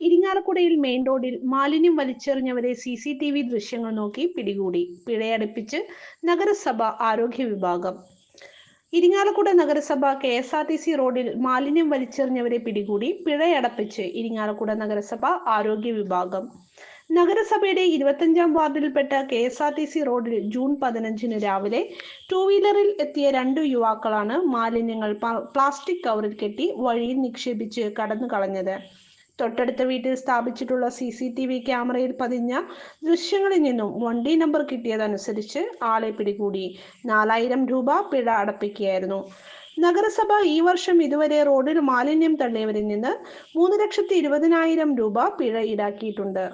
ഇരിങ്ങാലക്കുടയിൽ main റോഡിൽ മാലിന്യം വലിച്ചെറിഞ്ഞവരെ സി സി ടി വി ദൃശ്യങ്ങൾ നോക്കി പിടികൂടി. പിഴയടുപ്പിച്ച് നഗരസഭ ആരോഗ്യ വിഭാഗം. ഇരിങ്ങാലക്കുട നഗരസഭ K S R T C റോഡിൽ മാലിന്യം വലിച്ചെറിഞ്ഞവരെ പിടികൂടി പിഴയടപ്പിച്ച് ഇരിങ്ങാലക്കുട നഗരസഭ ആരോഗ്യ വിഭാഗം. നഗരസഭയുടെ ഇരുപത്തഞ്ചാം വാർഡിൽപ്പെട്ട K S R T C റോഡിൽ ജൂൺ പതിനഞ്ചിന് രാവിലെ ടൂ വീലറിൽ എത്തിയ രണ്ടു യുവാക്കളാണ് മാലിന്യങ്ങൾ പ്ലാസ്റ്റിക് കവറിൽ കെട്ടി വഴിയിൽ നിക്ഷേപിച്ച് കടന്നു കളഞ്ഞത് തൊട്ടടുത്ത വീട്ടിൽ സ്ഥാപിച്ചിട്ടുള്ള സി സി ടി വി ക്യാമറയിൽ പതിഞ്ഞ ദൃശ്യങ്ങളിൽ നിന്നും വണ്ടി നമ്പർ കിട്ടിയതനുസരിച്ച് ആളെ പിടികൂടി. നാലായിരം രൂപ പിഴ അടപ്പിക്കുകയായിരുന്നു. നഗരസഭ ഈ വർഷം ഇതുവരെ റോഡിൽ മാലിന്യം തള്ളിയവരിൽ നിന്ന് മൂന്ന് ലക്ഷത്തി ഇരുപതിനായിരം രൂപ പിഴ ഈടാക്കിയിട്ടുണ്ട്.